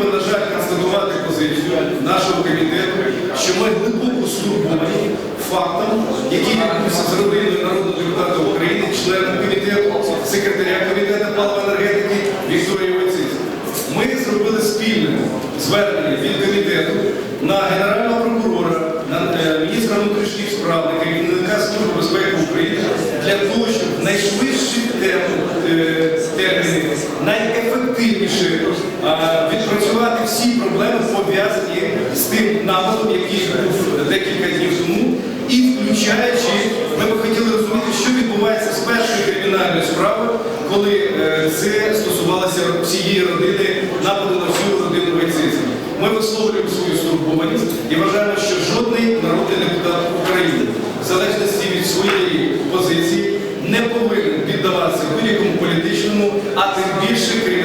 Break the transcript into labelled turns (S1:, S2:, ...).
S1: би, на жаль, констатувати позицію нашого комітету, що ми глибоко стурбовані фактом, який відбувся з родиною народного депутата України, членом комітету, секретаря комітету паливоенергетики Вікторії Войциці. Ми зробили спільне звернення від комітету на генерального прокурора, на е, міністра внутрішніх справ, на керівника Служби безпеки України для того, щоб найшвидші е, терміни, найефективніше пов'язані з тим нападом, який був декілька днів тому, і включаючи, ми б хотіли розуміти, що відбувається з першої кримінальної справи, коли е, це стосувалося всієї родини, нападу на всю родину Войциці. Ми висловлюємо свою стурбованість і вважаємо, що жодний народний депутат України, в залежності від своєї позиції, не повинен піддаватися будь-якому політичному, а тим більше кримінальному.